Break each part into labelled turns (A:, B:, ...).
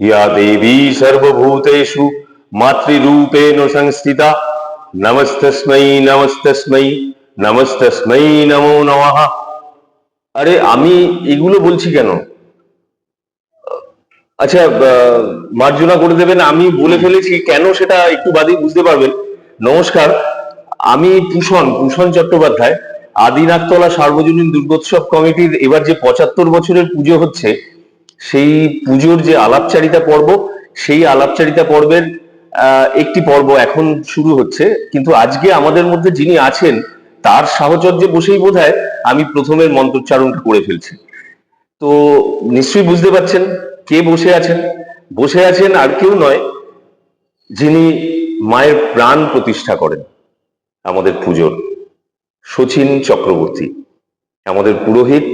A: ইয়া দেবী সর্বভূতেষু মাতৃরূপেণ সংস্থিতা নমস্তস্মৈ নমস্তস্মৈ নমস্তস্মৈ নমো নমঃ আরে আমি এগুলো বলছি কেন? আচ্ছা মার্জনা করে দেবেন, আমি বলে ফেলেছি, কেন সেটা একটু বাদেই বুঝতে পারবেন। নমস্কার, আমি পুষণ ভূষণ চট্টোপাধ্যায় আদিনাথতলা সার্বজনীন দুর্গোৎসব কমিটির এবার যে পঁচাত্তর বছরের পুজো হচ্ছে সেই পুজোর যে আলাপচারিতা পর্ব, সেই আলাপচারিতা পর্বের একটি পর্ব এখন শুরু হচ্ছে। কিন্তু আজকে আমাদের মধ্যে যিনি আছেন, তার সাহচর্যে বসেই বোধহয় আমি প্রথমের মন্ত্রোচ্চারণটা করে ফেলছি। তো নিশ্চয়ই বুঝতে পারছেন কে বসে আছেন। বসে আছেন আর কেউ নয়, যিনি মায়ের প্রাণ প্রতিষ্ঠা করেন আমাদের পুজোর, শচীন চক্রবর্তী, আমাদের পুরোহিত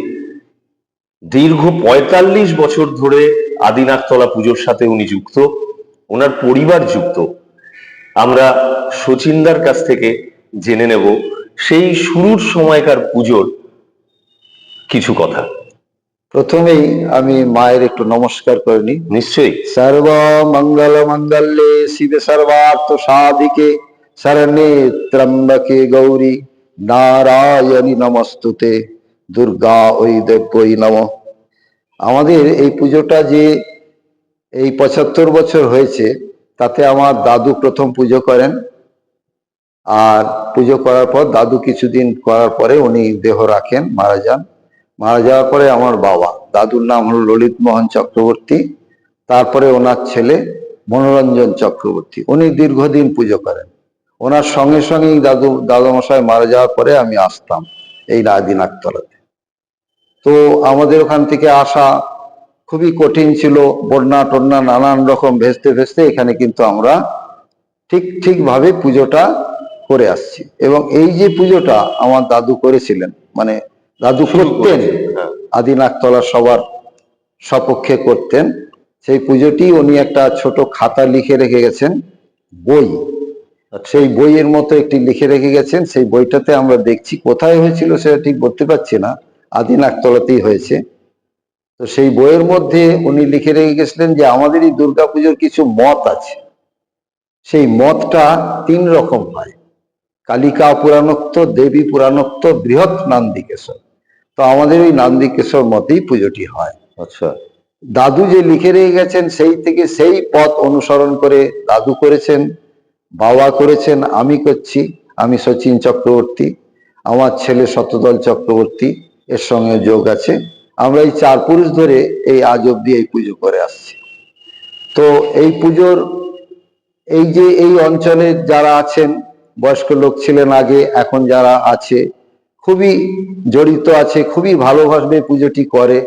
A: দীর্ঘ পঁয়তাল্লিশ বছর ধরে আদিনাথতলা পুজোর সাথে উনি যুক্ত ওনার পরিবার যুক্ত। আমরা শচীনদার কাছ থেকে জেনে নেব সেই শুরুর সময়কার পুজোর কিছু কথা।
B: প্রথমেই আমি মায়ের একটু নমস্কার করে নিই।
A: নিশ্চয়ই।
B: সর্ব মঙ্গল মঙ্গলে শিবে সর্বার্থ সাধিকে শরণে ত্রম্বকে গৌরী নারায়ণী নমস্তুতে। দুর্গা ওই দেব্যই নম। আমাদের এই পুজোটা যে এই পঁচাত্তর বছর হয়েছে, তাতে আমার দাদু প্রথম পুজো করেন। আর পুজো করার পর দাদু কিছুদিন করার পরে উনি দেহ রাখেন মারা যান। মারা যাওয়ার পরে আমার বাবা, দাদুর নাম হলো ললিত মোহন চক্রবর্তী। তারপরে ওনার ছেলে মনোরঞ্জন চক্রবর্তী, উনি দীর্ঘদিন পুজো করেন। ওনার সঙ্গে সঙ্গেই দাদু, দাদামশাই মারা যাওয়ার পরে আমি আসতাম এই রায়দিনাথতলাতে তো আমাদের ওখান থেকে আসা খুবই কঠিন ছিল। বন্যা টন্যা নানান রকম ভেস্তে ভেস্তে এখানে কিন্তু আমরা ঠিক ঠিকভাবে পুজোটা করে আসছি। এবং এই যে পুজোটা আমার দাদু করেছিলেন মানে দাদু করতেন
A: হ্যাঁ।
B: আদিনাথতলা সবার সপক্ষে করতেন সেই পুজোটি উনি একটা ছোট খাতা লিখে রেখে গেছেন বই। সেই বইয়ের মতো একটি লিখে রেখে গেছেন সেই বইটাতে আমরা দেখছি কোথায় হয়েছিল সেটা ঠিক বলতে পারছি না। আদিনাথতলাতেই হয়েছে। তো সেই বইয়ের মধ্যে উনি লিখে রেখে গেছিলেন যে আমাদের এই দুর্গাপুজোর কিছু মত আছে। সেই মতটা তিন রকম হয়। কালিকা পুরাণোক্ত দেবী পুরাণোক্ত বৃহৎ নান্দিকেশ্বর তো আমাদের ওই নান্দিকেশ্বর মতেই পুজোটি হয়।
A: আচ্ছা।
B: দাদু যে লিখে রেখে গেছেন সেই থেকে সেই পথ অনুসরণ করে দাদু করেছেন বাবা করেছেন আমি করছি আমি সচিন চক্রবর্তী আমার ছেলে শতদল চক্রবর্তী এর সঙ্গে যোগ আছে। আমরা এই চার পুরুষ ধরে এই আজ অব্দি এই পুজো করে আসছি। তো এই পুজোর এই যে এই অঞ্চলে যারা আছেন, বয়স্ক লোক ছিলেন আগে, এখন যারা আছে, খুবই জড়িত আছে, খুবই ভালোভাবে পুজোটি করে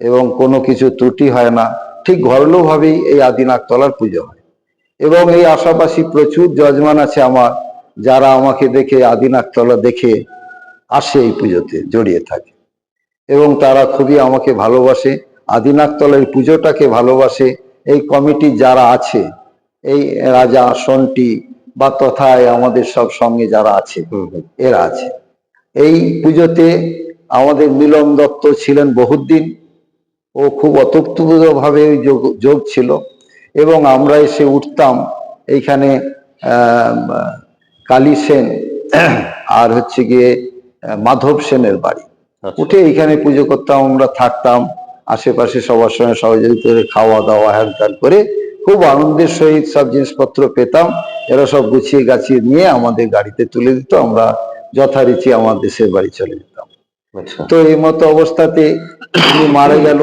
B: এবং কোনো কিছু ত্রুটি হয় না। ঠিক ঘরলোভাবেই এই আদিনাথতলার পুজো হয়। এবং এই আশাপাশি প্রচুর যজমান আছে আমার, যারা আমাকে দেখে আদিনাথতলা দেখে আসে এই পুজোতে জড়িয়ে থাকে। এবং তারা খুবই আমাকে ভালোবাসে আদিনাথতলার পুজোটাকে ভালোবাসে। এই কমিটি যারা আছে এই রাজা সন্টি বা তথায় আমাদের সব সঙ্গে যারা আছে এরা আছে। এই পুজোতে আমাদের মিলন দত্ত ছিলেন বহুদিন। ও খুব অতপ্তভাবে যোগ যোগ ছিল। এবং আমরা এসে উঠতাম এইখানে আহ, কালী সেন আর হচ্ছে গিয়ে মাধব সেনের বাড়ি।
A: আচ্ছা।
B: উঠে এখানে পুজো করতাম আমরা থাকতাম আশেপাশে সবার সঙ্গে সহযোগিতা করে খাওয়া দাওয়া হ্যান ত্যান করে খুব আনন্দের সহিত সব জিনিসপত্র পেতাম। এরা সব গুছিয়ে গাছিয়ে নিয়ে আমাদের গাড়িতে তুলে দিত আমরা যথারীতি আমার দেশের বাড়ি চলে যেতাম।
A: আচ্ছা।
B: তো এই মতো অবস্থাতে উনি মারা গেল।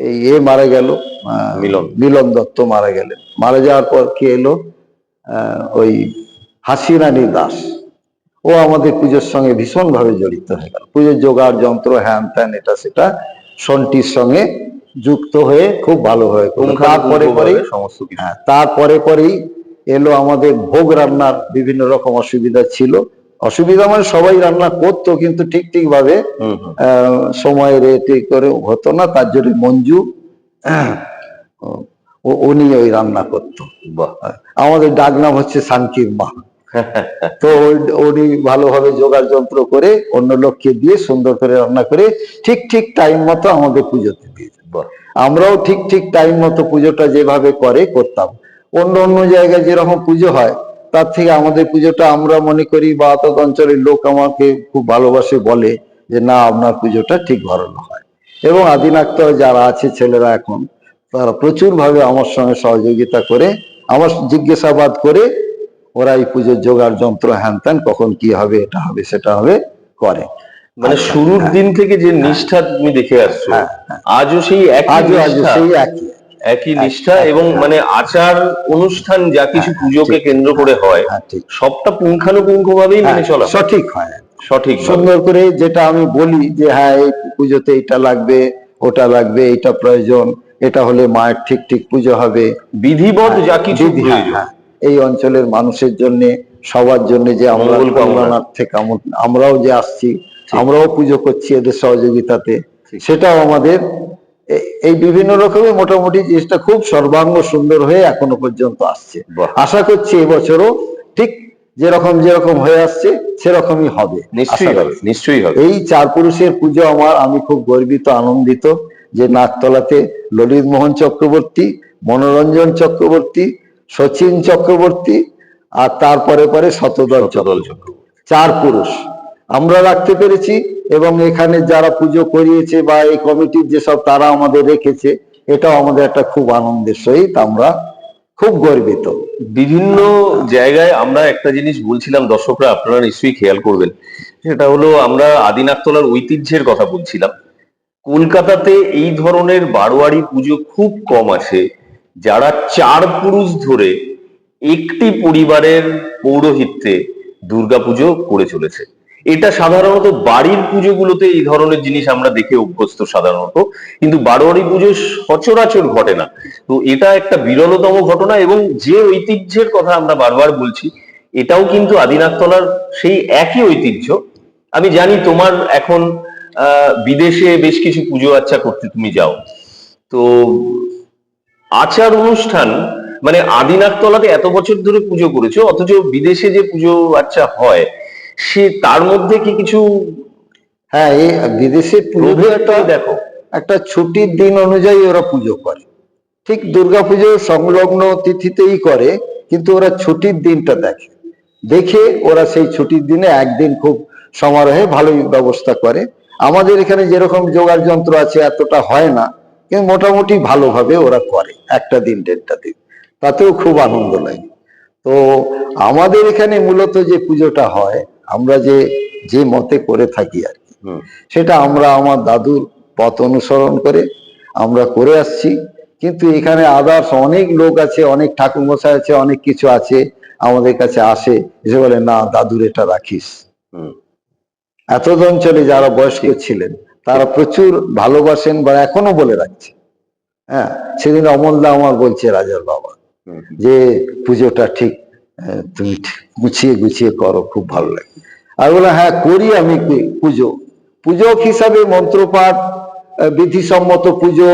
B: এই এ মারা গেল
A: মিলন।
B: মিলন দত্ত মারা গেলেন। মারা যাওয়ার পর কে এলো? আহ, ওই হাসিরানী দাস। ও আমাদের পুজোর সঙ্গে ভীষণ ভাবে জড়িত হয়ে। গেল পুজোর জোগাড় যন্ত্র হ্যান ত্যান এটা সেটা সন্টির সঙ্গে যুক্ত হয়ে খুব ভালো হয়ে। তারপরে পরেই
A: সমস্ত
B: হ্যাঁ তারপরে পরেই এলো আমাদের ভোগ রান্নার বিভিন্ন রকম অসুবিধা ছিল। অসুবিধা মানে সবাই রান্না করতো কিন্তু ঠিক ঠিক ভাবে সময় রেটে করে হতো না তার জন্য মঞ্জু ও- উনি ওই রান্না করতো।
A: বাহ।
B: আমাদের ডাক নাম হচ্ছে শান্তির মা। তো উনি ভালোভাবে জোগাড় যন্ত্র করে অন্য লোককে দিয়ে সুন্দর করে রান্না করে ঠিক ঠিক টাইম মতো আমাদের পুজোতে দিয়ে। আমরাও ঠিক ঠিক টাইম মতো পুজোটা যেভাবে করে করতাম। অন্য অন্য জায়গায় যেরকম পুজো হয় তার থেকে আমাদের পুজোটা আমরা মনে করি বা অত অঞ্চলের লোক আমাকে খুব ভালোবাসে বলে যে না আপনার পুজোটা ঠিক ধরনের হয়। এবং আদিনাক্তর যারা আছে ছেলেরা এখন তারা প্রচুর ভাবে আমার সঙ্গে সহযোগিতা করে আমার জিজ্ঞাসাবাদ করে ওরা এই পুজোর জোগাড় যন্ত্র হ্যান ত্যান কখন কি হবে এটা হবে সেটা হবে করে।
A: মানে
B: আচ্ছা,
A: শুরুর
B: হ্যাঁ।
A: দিন থেকে যে নিষ্ঠা তুমি দেখে আসছো
B: হ্যাঁ, হ্যাঁ।
A: আজও সেই একই
B: আজও সেই একই।
A: একই নিষ্ঠা
B: হ্যাঁ,
A: এবং
B: হ্যাঁ।
A: মানে আচার অনুষ্ঠান যা কিছু
B: হ্যাঁ,
A: পুজোকে কেন্দ্র করে হয়
B: হ্যাঁ
A: সবটা পুঙ্খানুপুঙ্খ ভাবেই মেনে
B: হ্যাঁ,
A: চলা
B: সঠিক হয়।
A: সঠিক।
B: সুন্দর করে যেটা আমি বলি যে হ্যাঁ এই পুজোতে এটা লাগবে ওটা লাগবে এটা প্রয়োজন এটা হলে মায়ের ঠিক ঠিক পুজো হবে।
A: বিধিবদ্ধ যা কিছু
B: হ্যাঁ, এই অঞ্চলের মানুষের জন্য সবার জন্য যে আমরা
A: কামনা।
B: আমরাও যে আসছি আমরাও পুজো করছি এদের সহযোগিতাতে সেটাও আমাদের এই বিভিন্ন রকমের মোটামুটি জিনিসটা খুব সর্বাঙ্গ সুন্দর হয়ে এখনও পর্যন্ত আসছে। আশা করছি এবছরও ঠিক যেরকম যেরকম হয়ে আসছে সেরকমই হবে।
A: নিশ্চয়ই হবে নিশ্চয়ই হবে।
B: এই চার পুরুষের পুজো আমার আমি খুব গর্বিত আনন্দিত যে নাকতলাতে ললিত মোহন চক্রবর্তী মনোরঞ্জন চক্রবর্তী সচিন চক্রবর্তী আর তারপরে পরে শতদল চক্রবর্তী। চার পুরুষ। আমরা রাখতে পেরেছি এবং এখানে যারা পুজো করিয়েছে বা এই কমিটির যেসব তারা আমাদের রেখেছে এটাও আমাদের একটা খুব আনন্দের সহিত আমরা খুব গর্বিত।
A: বিভিন্ন জায়গায় আমরা একটা জিনিস বলছিলাম দর্শকরা আপনারা নিশ্চয়ই খেয়াল করবেন। সেটা হলো আমরা আদিনাথতলার ঐতিহ্যের কথা বলছিলাম। কলকাতাতে এই ধরনের বারোয়ারি পুজো খুব কম আছে যারা চার পুরুষ ধরে একটি পরিবারের পৌরোহিত্যে দুর্গাপুজো করে চলেছে। এটা সাধারণত বাড়ির পুজোগুলোতে এই ধরনের জিনিস আমরা দেখে অভ্যস্ত সাধারণত, কিন্তু বারোয়ারি পুজো সচরাচর ঘটে না। তো এটা একটা বিরলতম ঘটনা এবং যে ঐতিহ্যের কথা আমরা বারবার বলছি, এটাও কিন্তু আদিনাথতলার সেই একই ঐতিহ্য। আমি জানি তোমার এখন বিদেশে বেশ কিছু পুজো আচ্ছা করতে তুমি যাও। তো আচার অনুষ্ঠান মানে আদিনাথতলাতে এত বছর ধরে পুজো করেছ অথচ বিদেশে যে পুজো আচ্ছা হয় সে তার মধ্যে কি কিছু
B: হ্যাঁ এই বিদেশে
A: দেখো।
B: একটা ছুটির দিন অনুযায়ী ওরা পুজো করে। ঠিক দুর্গাপুজো সংলগ্ন তিথিতেই করে কিন্তু ওরা ছুটির দিনটা দেখে। দেখে ওরা সেই ছুটির দিনে একদিন খুব সমারোহে ভালোই ব্যবস্থা করে। আমাদের এখানে যেরকম জোগাড় যন্ত্র আছে এতটা হয় না। কিন্তু মোটামুটি ভালোভাবে ওরা করে একটা দিন দেড়টা দিন। তাতেও খুব আনন্দ লাগে। তো আমাদের এখানে মূলত যে পুজোটা হয় আমরা যে যে মতে করে থাকি আর কি সেটা আমরা আমার দাদুর পথ অনুসরণ করে আমরা করে আসছি। কিন্তু এখানে আদার্স অনেক লোক আছে অনেক ঠাকুর মশাই আছে অনেক কিছু আছে আমাদের কাছে আসে এসে বলে না দাদুর এটা রাখিস।
A: হুম,
B: এত অঞ্চলে যারা বয়স্ক ছিলেন তারা প্রচুর ভালোবাসেন বা এখনও বলে রাখছে। হ্যাঁ সেদিন অমলদা আমার বলছে, রাজার বাবা। যে পুজোটা ঠিক তুমি গুছিয়ে গুছিয়ে করো, খুব ভালো লাগে। আর বলে হ্যাঁ করি আমি পুজো। পূজক হিসাবে মন্ত্রপাঠ বিধিসম্মত পুজো,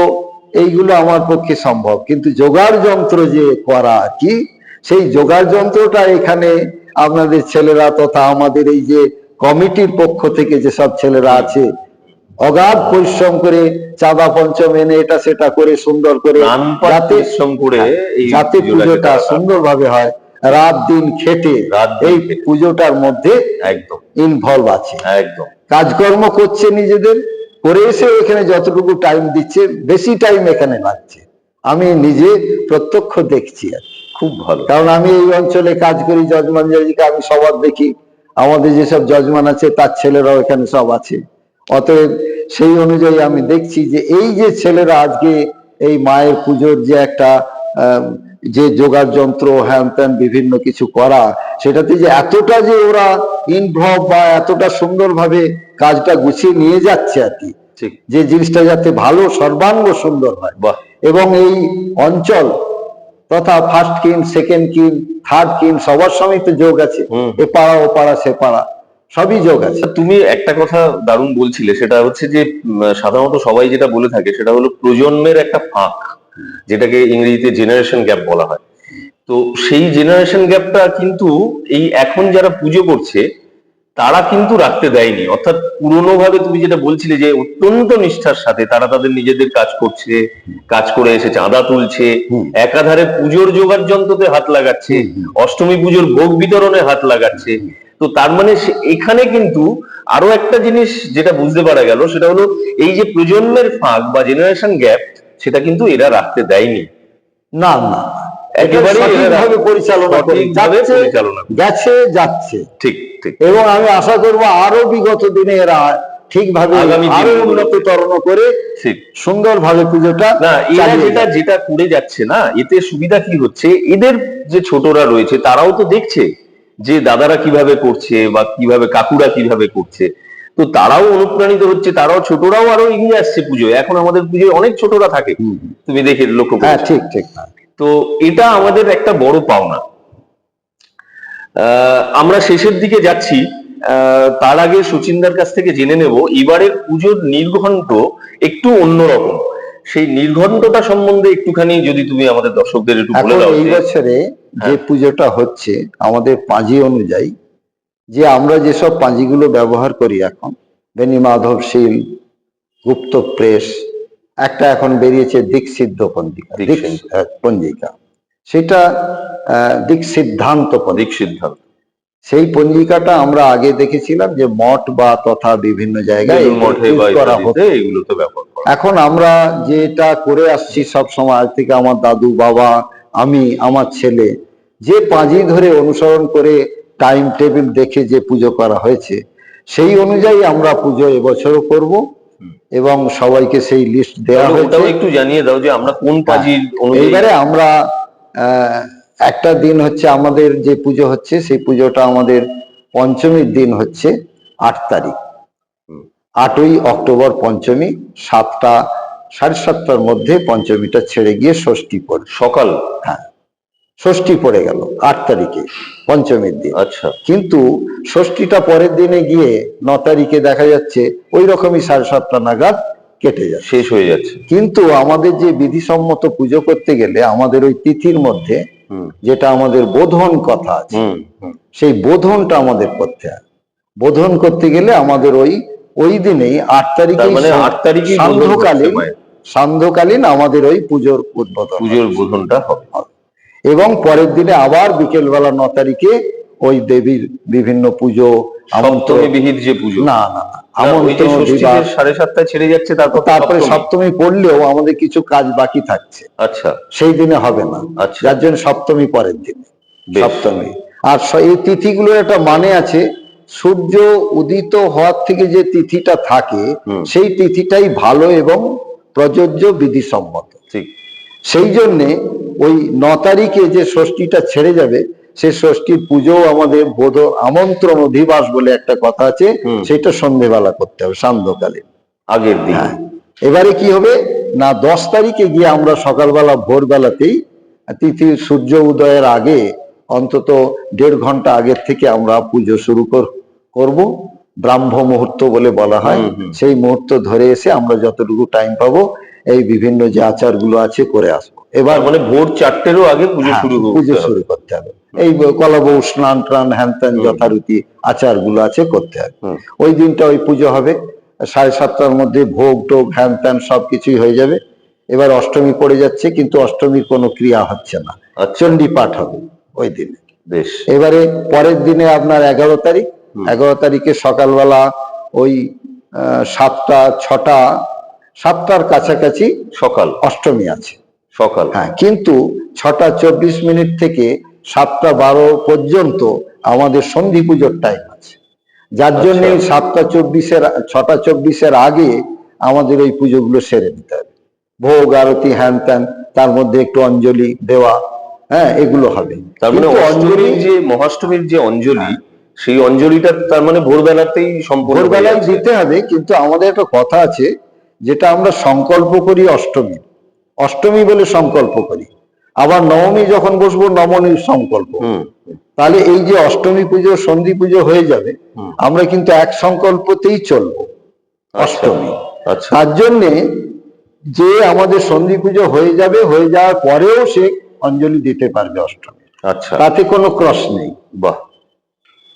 B: এইগুলো আমার পক্ষে সম্ভব। কিন্তু যোগাড় যন্ত্র যে করা কি, সেই যোগাড় যন্ত্রটা এখানে আপনাদের ছেলেরা তথা আমাদের এই যে কমিটির পক্ষ থেকে যেসব ছেলেরা আছে অগাধ পরিশ্রম করে চাঁদা পঞ্চম এনে এটা সেটা করে সুন্দর করে
A: পরিশ্রম করে এই
B: যাতে পুজোটা
A: তারা-
B: সুন্দরভাবে হয়। রাত দিন খেটে এই পুজোটার মধ্যে
A: একদম।
B: ইনভলভ আছে।
A: একদম।
B: কাজকর্ম করছে নিজেদের করে এসে এখানে যতটুকু টাইম দিচ্ছে বেশি টাইম এখানে লাগছে। আমি নিজে প্রত্যক্ষ দেখছি আর কি।
A: খুব ভালো।
B: কারণ আমি এই অঞ্চলে কাজ করি যজমান জাজিকে আমি সবার দেখি। আমাদের যেসব যজমান আছে তার ছেলেরাও এখানে সব আছে। অতএব সেই অনুযায়ী আমি দেখছি যে এই যে ছেলেরা আজকে এই মায়ের পুজোর যে একটা যে যোগাড় যন্ত্র হ্যান ত্যান বিভিন্ন কিছু করা সেটাতে যে এতটা যে ওরা ইনভলভ বা এতটা সুন্দরভাবে কাজটা গুছিয়ে নিয়ে যাচ্ছে আর কি।
A: ঠিক।
B: যে জিনিসটা যাতে ভালো সর্বাঙ্গ সুন্দর হয়। এবং এই অঞ্চল তথা ফার্স্ট কিন সেকেন্ড কিন থার্ড কিন সবার সঙ্গেই তো যোগ আছে। এ পাড়া ও পাড়া সে পাড়া। সবই যোগ আছে।
A: আচ্ছা, তুমি একটা কথা দারুণ বলছিলে সেটা হচ্ছে যে সাধারণত সবাই যেটা বলে থাকে সেটা হলো প্রজন্মের একটা ফাঁক যেটাকে ইংরেজিতে জেনারেশন গ্যাপ বলা হয়। তো সেই জেনারেশন গ্যাপটা কিন্তু এই এখন যারা পুজো করছে তারা কিন্তু রাখতে দেয়নি। অর্থাৎ পুরনো ভাবে তুমি যেটা বলছিলে যে অত্যন্ত নিষ্ঠার সাথে তারা তাদের নিজেদের কাজ করছে কাজ করে এসে চাঁদা তুলছে একাধারে পুজোর জোগাড় যন্ত্রতে হাত লাগাচ্ছে অষ্টমী পুজোর ভোগ বিতরণে হাত লাগাচ্ছে। তো তার মানে এখানে কিন্তু আরও একটা জিনিস যেটা বুঝতে পারা গেল সেটা হলো এই যে প্রজন্মের ফাঁক বা জেনারেশন গ্যাপ সেটা কিন্তু এরা রাখতে দেয়নি।
B: না না।
A: একেবারেই
B: পরিচালনা করে
A: সঠিকভাবে
B: যাচ্ছে
A: পরিচালনা
B: গেছে যাচ্ছে।
A: ঠিক ঠিক।
B: এবং আমি আশা করব আরও বিগত দিনে এরা ঠিকভাবে আরও
A: দিনগুলোতে।
B: উন্নত তরণ করে সুন্দরভাবে পুজোটা
A: না এরা যেটা যেটা করে যাচ্ছে না এতে সুবিধা কি হচ্ছে? এদের যে ছোটরা রয়েছে তারাও তো দেখছে। যে দাদারা কীভাবে করছে বা কীভাবে কাকুরা কীভাবে করছে। তো তারাও অনুপ্রাণিত হচ্ছে তারাও ছোটরাও আরও এগিয়ে আসছে পুজোয়। এখন আমাদের পুজোয় অনেক ছোটরা থাকে। তুমি দেখে লক্ষ্য
B: হ্যাঁ ঠিক ঠিক।
A: তো এটা আমাদের একটা বড় পাওনা। আহ, আমরা শেষের দিকে যাচ্ছি। আহ, তার আগে সুচিন্দার কাছ থেকে জেনে নেব এবারের পুজোর নির্ঘণ্ট একটু অন্যরকম সেই নির্ঘণ্টটা সম্বন্ধে একটুখানি যদি তুমি আমাদের দর্শকদের একটু বলে দাও
B: এই
A: যে-
B: বছরে যে
A: হ্যাঁ।
B: পুজোটা হচ্ছে আমাদের পাঁজি অনুযায়ী যে আমরা যেসব পাঁজিগুলো ব্যবহার করি এখন বেনি মাধব শীল গুপ্ত প্রেস একটা এখন বেরিয়েছে দিকসিদ্ধ পঞ্জিকা পঞ্জিকা। সেটা আহ, দিক সিদ্ধান্ত
A: দিক সিদ্ধান্ত
B: সেই পঞ্জিকাটা আমরা আগে দেখেছিলাম যে মঠ বা তথা বিভিন্ন জায়গায় করা হতো। এখন আমরা যেটা করে আসছি সব সময় আজ থেকে আমার দাদু বাবা আমি আমার ছেলে যে পাঁজি ধরে অনুসরণ করে টাইম টেবিল দেখে যে পুজো করা হয়েছে সেই অনুযায়ী আমরা পুজো এবছরও করব এবং সবাইকে সেই লিস্ট দেওয়া হয়েছে।
A: একটু জানিয়ে দাও যে আমরা কোন পাজির অনুযায়ী
B: এইবারে আমরা আহ, একটা দিন হচ্ছে আমাদের যে পুজো হচ্ছে সেই পুজোটা আমাদের পঞ্চমীর দিন হচ্ছে আট তারিখ। আটই অক্টোবর পঞ্চমী সাতটা সাড়ে সাতটার মধ্যে পঞ্চমীটা ছেড়ে গিয়ে ষষ্ঠী পড়ে
A: সকাল
B: হ্যাঁ ষষ্ঠী পড়ে গেল আট তারিখে পঞ্চমীর দিন।
A: আচ্ছা।
B: কিন্তু ষষ্ঠীটা পরের দিনে গিয়ে ন তারিখে দেখা যাচ্ছে ওই রকমই সাড়ে সাতটা নাগাদ কেটে যায়
A: শেষ হয়ে যাচ্ছে।
B: কিন্তু আমাদের যে বিধিসম্মত পুজো করতে গেলে আমাদের ওই তিথির মধ্যে যেটা আমাদের বোধন কথা আছে। সেই বোধনটা আমাদের করতে হয়। বোধন করতে গেলে আমাদের ওই ওই দিনেই আট তারিখে
A: মানে আট তারিখে
B: সান্ধ্যকালীন সান্ধ্যকালীন আমাদের ওই পুজোর উদ্বোধন
A: পুজোর বোধনটা হবে।
B: এবং পরের দিনে আবার বিকেলবেলা ন তারিখে ওই দেবীর বিভিন্ন পুজো আমন্ত্রণ
A: বিহিত যে পুজো।
B: না না না। আমন্ত্রণ বিবাহ।
A: সাড়ে সাতটায় ছেড়ে যাচ্ছে তারপর
B: তারপরে
A: সপ্তমী।
B: পড়লেও আমাদের কিছু কাজ বাকি থাকছে।
A: আচ্ছা।
B: সেই দিনে হবে না।
A: আচ্ছা।
B: যার জন্য সপ্তমী পরের দিন। সপ্তমী। আর এই তিথিগুলোর একটা মানে আছে সূর্য উদিত হওয়ার থেকে যে তিথিটা থাকে সেই তিথিটাই ভালো এবং প্রযোজ্য বিধিসম্মত।
A: ঠিক।
B: সেই জন্যে ওই ন তারিখে যে ষষ্ঠীটা ছেড়ে যাবে সেই ষষ্ঠীর পুজো আমাদের বোধ আমন্ত্রণ অধিবাস বলে একটা কথা আছে সেটা সন্ধেবেলা করতে হবে সান্ধ্যকালীন
A: আগের দিন।
B: হ্যাঁ। এবারে কি হবে? না দশ তারিখে গিয়ে আমরা সকালবেলা ভোরবেলাতেই তিথি সূর্য উদয়ের আগে অন্তত দেড় ঘণ্টা আগের থেকে আমরা পুজো শুরু কর- করব। ব্রাহ্ম মুহূর্ত বলে বলা হয়। সেই মুহূর্ত ধরে এসে আমরা যতটুকু টাইম পাবো এই বিভিন্ন যে আচারগুলো আছে করে আসব। এবার
A: মানে ভোর চারটেরও আগে পুজো
B: হ্যাঁ,
A: শুরু
B: পুজো শুরু করতে হবে। এই কলাবউ স্নান টান হ্যান ত্যান। যথারীতি আচারগুলো আছে করতে হবে।
A: হুম।
B: ওই দিনটা ওই পুজো হবে। সাড়ে সাতটার মধ্যে ভোগ টোগ হ্যান ত্যান সবকিছুই হয়ে যাবে। এবার অষ্টমী পড়ে যাচ্ছে কিন্তু অষ্টমীর কোনো ক্রিয়া হচ্ছে না।
A: আচ্ছা।
B: চণ্ডী পাঠ হবে ওই দিনে।
A: বেশ।
B: এবারে পরের দিনে আপনার এগারো তারিখ। এগারো তারিখে সকালবেলা ওই সাতটা ছটা সাতটার কাছাকাছি
A: সকাল।
B: অষ্টমী আছে।
A: সকাল।
B: হ্যাঁ কিন্তু ছটা চব্বিশ মিনিট থেকে সাতটা বারো পর্যন্ত আমাদের সন্ধি পুজোর টাইম আছে। যার
A: আচ্ছা।
B: জন্য সাতটা চব্বিশের ছটা চব্বিশের আগে আমাদের ওই পুজোগুলো সেরে নিতে হবে। ভোগ আরতি হ্যান ত্যান তার মধ্যে একটু অঞ্জলি দেওয়া হ্যাঁ এগুলো হবে।
A: তার মানে
B: কিন্তু
A: অঞ্জলির যে মহাষ্টমীর যে অঞ্জলি সেই অঞ্জলিটা তার মানে ভোরবেলাতেই সম্পূর্ণ
B: ভোরবেলায়। দিতে হবে কিন্তু আমাদের একটা কথা আছে যেটা আমরা সংকল্প করি অষ্টমী। অষ্টমী বলে সংকল্প করি। আবার নবমী যখন বসবো নবমীর সংকল্প। তাহলে এই যে অষ্টমী পুজো সন্ধি পুজো হয়ে যাবে। আমরা কিন্তু এক সংকল্পতেই চলবো
A: আচ্ছা।
B: অষ্টমী।
A: আচ্ছা।
B: তার জন্যে যে আমাদের সন্ধি পুজো হয়ে যাবে হয়ে যাওয়ার পরেও সে অঞ্জলি দিতে পারবে অষ্টমী।
A: আচ্ছা।
B: তাতে কোনো ক্রস নেই।
A: বাহ।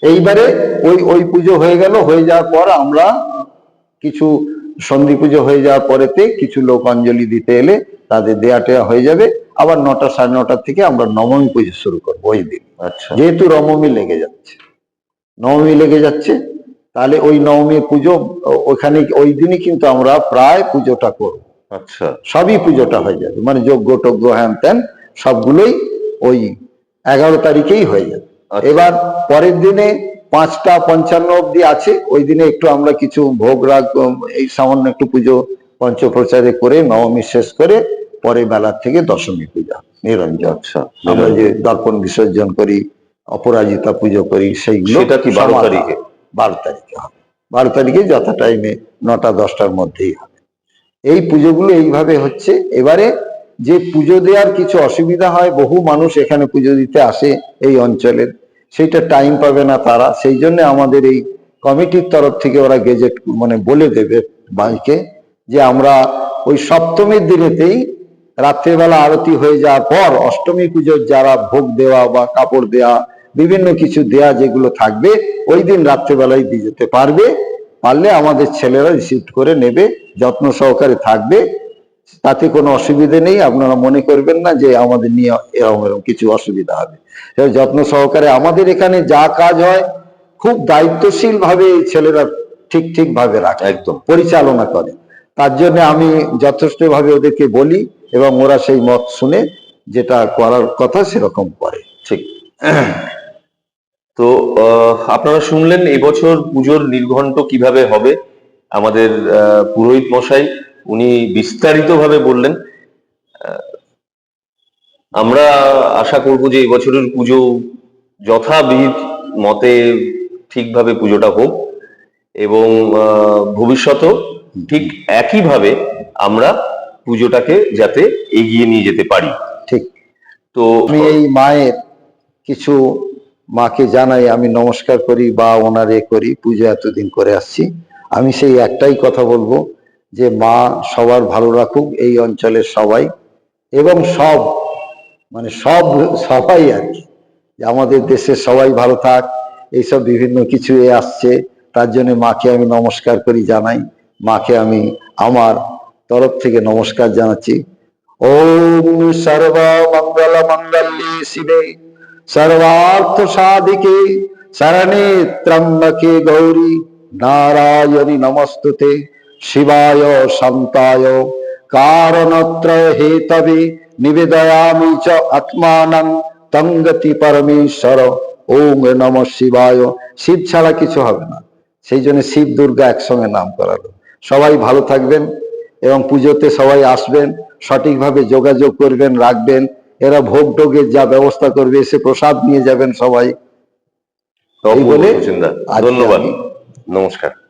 B: এইবারে ওই ওই পুজো হয়ে গেল হয়ে যাওয়ার পর আমরা কিছু সন্ধি পুজো হয়ে যাওয়ার পরেতে কিছু লোক অঞ্জলি দিতে এলে তাদের দেয়া টেয়া হয়ে যাবে। আবার নটা সাড়ে নটার থেকে আমরা নবমী পুজো শুরু করব ওই দিন।
A: আচ্ছা।
B: যেহেতু নবমী লেগে যাচ্ছে। নবমী লেগে যাচ্ছে তাহলে ওই নবমী পুজো ওখানে ওই দিনই কিন্তু আমরা প্রায় পুজোটা করব।
A: আচ্ছা।
B: সবই পুজোটা হয়ে যাবে। মানে যজ্ঞ টজ্ঞ হ্যান ত্যান সবগুলোই ওই এগারো তারিখেই হয়ে যাবে।
A: আচ্ছা।
B: এবার পরের দিনে পাঁচটা পঞ্চান্ন অব্দি আছে। ওই দিনে একটু আমরা কিছু ভোগ রাগ এই সামান্য একটু পুজো পঞ্চপ্রচারে করে নবমী শেষ করে পরে বেলার থেকে দশমী পূজা। নিরঞ্জন
A: আচ্ছা।
B: আমরা যে দর্পণ বিসর্জন করি অপরাজিতা পুজো করি সেইগুলো
A: কি 12
B: সমাধা-
A: তারিখে?
B: বারো তারিখে হবে। বারো তারিখে যথা টাইমে নটা দশটার মধ্যেই হবে। এই পুজোগুলো এইভাবে হচ্ছে। এবারে যে পুজো দেওয়ার কিছু অসুবিধা হয় বহু মানুষ এখানে পুজো দিতে আসে এই অঞ্চলের। সেইটা টাইম পাবে না তারা। সেই জন্য আমাদের এই কমিটির তরফ থেকে ওরা গেজেট মানে বলে দেবে বাইকে যে আমরা ওই সপ্তমীর দিনেতেই রাত্রেবেলা আরতি হয়ে যাওয়ার পর অষ্টমী পুজোর যারা ভোগ দেওয়া বা কাপড় দেওয়া বিভিন্ন কিছু দেয়া যেগুলো থাকবে ওই দিন রাত্রেবেলায় দিয়ে যেতে পারবে। পারলে আমাদের ছেলেরা রিসিভ করে নেবে যত্ন সহকারে থাকবে। তাতে কোনো অসুবিধে নেই আপনারা মনে করবেন না যে আমাদের নিয়ে এরকম এরকম কিছু অসুবিধা হবে। যত্ন সহকারে আমাদের এখানে যা কাজ হয় খুব দায়িত্বশীল ভাবে এই ছেলেরা ঠিক ঠিক ভাবে রাখে
A: একদম।
B: পরিচালনা করে। তার জন্য আমি যথেষ্ট ভাবে ওদেরকে বলি এবং ওরা সেই মত শুনে যেটা করার কথা সেরকম করে।
A: ঠিক। তো আপনারা শুনলেন এবছর পুজোর নির্ঘণ্ট কীভাবে হবে? আমাদের পুরোহিত মশাই, উনি বিস্তারিতভাবে বললেন। আমরা আশা করব যে এবছরের পুজো যথাবিধ মতে ঠিকভাবে পুজোটা হোক এবং ভবিষ্যতেও ঠিক একইভাবে আমরা পুজোটাকে যাতে এগিয়ে নিয়ে যেতে পারি।
B: ঠিক।
A: তো
B: আমি এই মায়ের কিছু মাকে জানাই আমি নমস্কার করি বা ওনার এ করি পুজো এতদিন করে আসছি। আমি সেই একটাই কথা বলব যে মা সবার ভালো রাখুক এই অঞ্চলের সবাই এবং সব মানে সব সবাই আর কি যে আমাদের দেশের সবাই ভালো থাক এইসব বিভিন্ন কিছু এ আসছে তার জন্য মাকে আমি নমস্কার করি জানাই। মাকে আমি আমার তরফ থেকে নমস্কার জানাচ্ছি। ওম সর্ব মঙ্গল মঙ্গলে শিবে। সর্বার্থ সাধিকে শরণে ত্রম্বকে গৌরী নারায়ণী নমস্তুতে। শিবায় শান্তায় কারণত্র হেতবে নিবেদয়ামি চ আত্মানং তঙ্গতি পরমেশ্বর। ওম নম শিবায়। শিব ছাড়া কিছু হবে না। সেই জন্য শিব দুর্গা একসঙ্গে নাম করালো সবাই ভালো থাকবেন এবং পুজোতে সবাই আসবেন সঠিকভাবে যোগাযোগ করবেন রাখবেন। এরা ভোগ টোগের যা ব্যবস্থা করবে এসে প্রসাদ নিয়ে যাবেন সবাই।
A: ধন্যবাদ। নমস্কার।